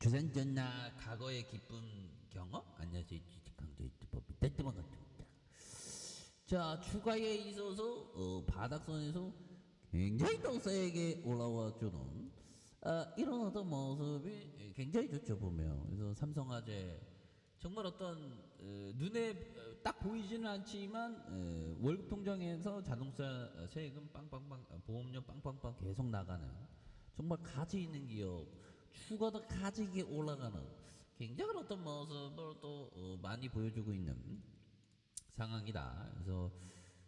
주산 전나 과거의 기쁜 경험? 안녕하세요. 강조의 법이 때때만 같습니다. 자 추가에 있어서 어, 바닥선에서 굉장히 또 세게 올라와 주는 아, 이런 어떤 모습이 굉장히 좋죠 보면. 그래서 삼성화재 정말 어떤 어, 눈에 어, 딱 보이지는 않지만 어, 월급 통장에서 자동차 세금 빵빵빵 어, 보험료 빵빵빵 계속 나가는 정말 가치 있는 기업 추가도 가지게 올라가는 굉장히 어떤 모습을 또 어, 많이 보여주고 있는 상황이다. 그래서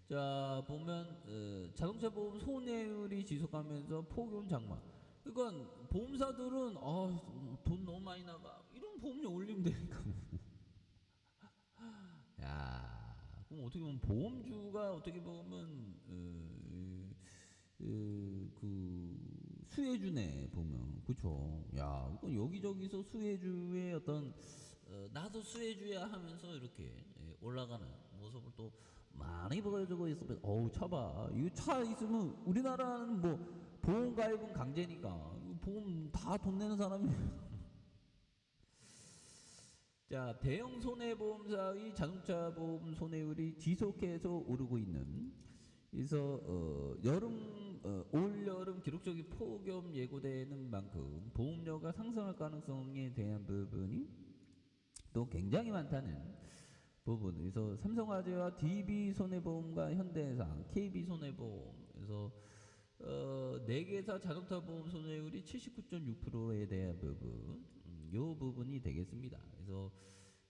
자 보면 어, 자동차 보험 손해율이 지속하면서 폭염 장마. 그러니까 보험사들은 아, 돈 너무 많이 나가 이런 보험료 올리면 되니까. 야, 그럼 어떻게 보면 보험주가 어떻게 보면 어, 어, 그 수혜주네 보면. 그쵸? 야 이거 여기저기서 수혜주의 어떤 어, 나도 수혜주야 하면서 이렇게 예, 올라가는 모습을 또 많이 보여주고 있으면 어우 차봐. 이거 차 있으면 우리나라는 뭐 보험 가입은 강제니까 보험 다 돈 내는 사람이 자, 대형 손해보험사의 자동차 보험 손해율이 지속해서 오르고 있는 그래서 어, 여름 어, 올 여름 기록적인 폭염 예고되는 만큼 보험료가 상승할 가능성에 대한 부분이 또 굉장히 많다는 부분. 그래서 삼성화재와 DB 손해보험과 현대해상, KB 손해보험, 그래서 어, 네 개사 자동차 보험 손해율이 79.6%에 대한 부분, 음, 요 부분이 되겠습니다. 그래서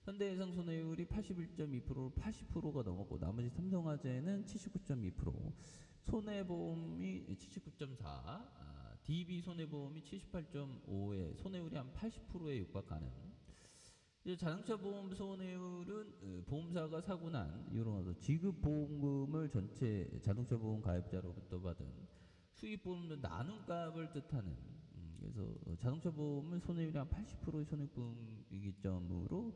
현대해상 손해율이 81.2%로 80%가 넘었고 나머지 삼성화재는 79.2%, 손해보험이 79.4, 아, DB 손해보험이 78.5에 손해율이 한 80%에 육박하는. 이제 자동차 보험 손해율은 어, 보험사가 사고 난 이런 지급 보험금을 전체 자동차 보험 가입자로부터 받은 수입 보험료 나눈 값을 뜻하는 음, 그래서 어, 자동차 보험은 손해율이 한 80%의 손해보험이기 점으로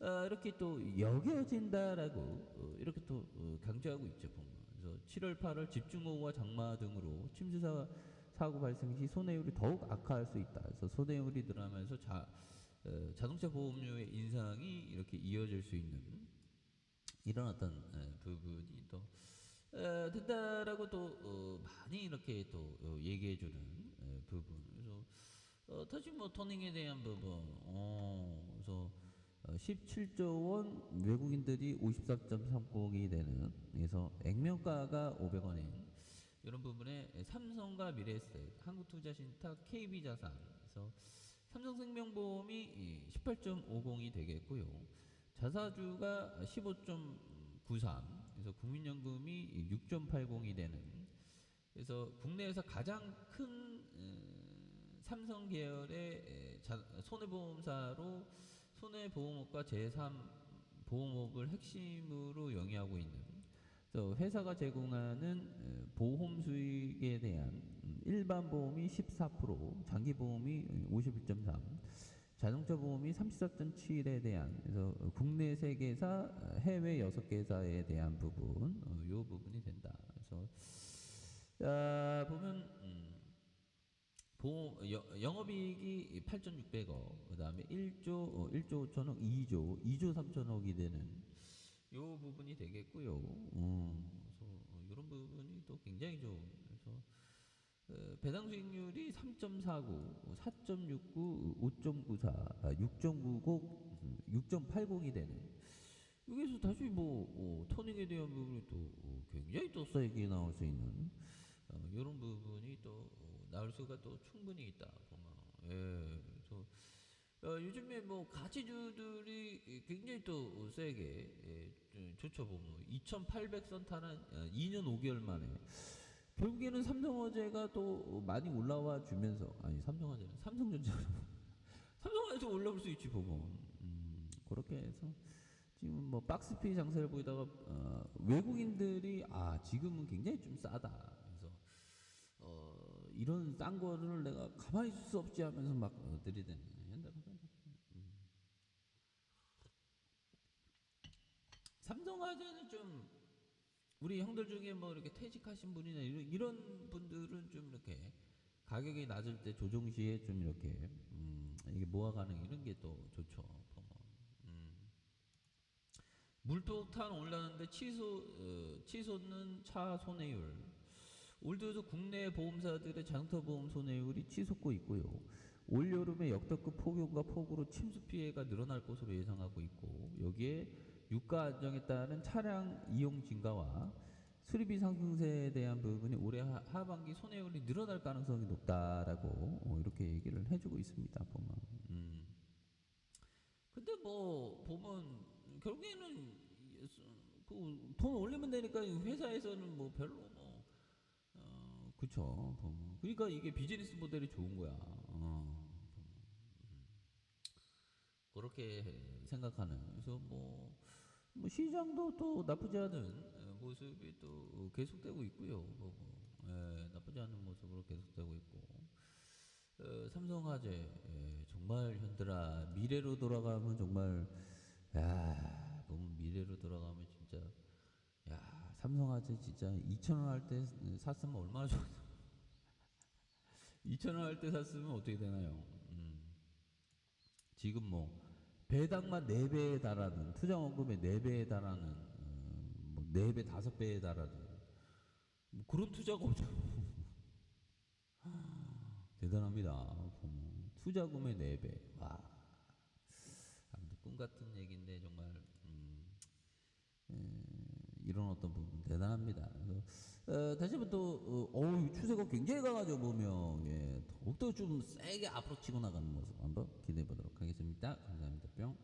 어, 이렇게 또 여겨진다라고 어, 이렇게 또 어, 강조하고 있죠 보면 그래서 7월 8월 집중호우와 장마 등으로 침수사 사고 발생 시 손해율이 더욱 악화할 수 있다. 그래서 손해율이 늘어나면서 자, 어, 자동차 보험료의 인상이 이렇게 이어질 수 있는 이런 어떤 에, 부분이 또 어, 된다라고 또 어, 많이 이렇게 또 어, 얘기해주는 에, 부분. 그래서 어, 다시 뭐 토닝에 대한 부분. 어, 그래서 어, 17조 원 외국인들이 54.30이 되는 그래서 액면가가 500원인 이런 부분에 삼성과 미래에셋, 한국투자신탁, KB자산 그래서 삼성생명보험이 18.50이 되겠고요. 자사주가 15.93 그래서 국민연금이 6.80이 되는 그래서 국내에서 가장 큰 어, 삼성 계열의 손해보험사로 손해보험업과 제3 보험업을 핵심으로 영위하고 있는 그래서 회사가 제공하는 어, 보험 수익에 대한 음, 일반 보험이 14%, 장기 보험이 51.3, 자동차 보험이 34.7에 대한 그래서 국내 3개사, 해외 6개사에 대한 부분, 어, 요 부분이 된다. 그래서 자, 보면 음, 보험 여- 영업이익이 8,600억, 그 다음에 1조 어, 1조 5천억, 2조 2조 3천억이 되는 요 부분이 되겠고요. 음, 그래서 어, 이런 부분이 또 굉장히 좋은 그래서 어, 배당 수익률이 3.49, 4.69, 5.94, 아, 6.90, 6.80이 되는 여기서 다시 뭐 어, 토닝에 대한 부분이 또 어, 굉장히 또 세게 나올 수 있는 어, 이런 부분이 또 어, 나올 수가 또 충분히 있다. 보면 예 그래서 어, 요즘에 뭐 가치주들이 굉장히 또 세게 예, 좀 좋죠 보면 2,800선 타는 어, 2년 5개월 만에 결국에는 삼성화재가 또 많이 올라와 주면서 아니 삼성화재는 삼성전자로 삼성화재 올라올 수 있지 보면. 음, 그렇게 해서 지금 뭐 박스피 장세를 보이다가 어, 외국인들이 아 지금은 굉장히 좀 싸다 이런 싼 거를 내가 가만히 있을 수 없지 하면서 막 어, 들이대는 현대화가 음. 삼성화재는 좀 우리 형들 중에 뭐 이렇게 퇴직하신 분이나 이런, 이런 분들은 좀 이렇게 가격이 낮을 때 조정 시에 좀 이렇게 음, 이게 모아 가능 이런 게 또 좋죠. 보면. 음. 물폭탄 올랐는데 취소 어, 취소는 차 손해율. 올 들어서 국내 보험사들의 자동차 보험 손해율이 치솟고 있고요. 올 여름에 역대급 폭염과 폭우로 침수 피해가 늘어날 것으로 예상하고 있고 여기에 유가 안정에 따른 차량 이용 증가와 수리비 상승세에 대한 부분이 올해 하- 하반기 손해율이 늘어날 가능성이 높다라고 어, 이렇게 얘기를 해주고 있습니다. 보면. 음. 근데 뭐 보면 결국에는 그 돈 올리면 되니까 회사에서는 뭐 별로 뭐 어, 그쵸. 그러니까 이게 비즈니스 모델이 좋은 거야. 어. 그렇게 생각하는. 그래서 뭐, 뭐 시장도 또 나쁘지 않은 어, 모습이 또 계속되고 있고요. 예, 나쁘지 않은 모습으로 계속되고 있고. 어, 삼성화재 예, 정말 현들아 미래로 돌아가면 정말 야 보면 미래로 돌아가면 삼성화재 진짜 2천 원 할 때 샀으면 얼마나 좋았어 2천 원 할 때 샀으면 어떻게 되나요? 음. 지금 뭐 배당만 4배에 달하는 투자 원금의 4배에 달하는 어, 뭐 4배 5배에 달하는 뭐 그런 투자가 없죠. 대단합니다. 투자금의 4배. 와. 꿈 같은 얘기인데 정말 음, 에, 이런 어떤 부분 대단합니다. 그래서 어, 다시 한번 또 어, 어우, 추세가 굉장히 강하죠 보면 예, 더욱더 좀 세게 앞으로 치고 나가는 모습 한번 기대해 보도록 하겠습니다. 감사합니다. 뿅.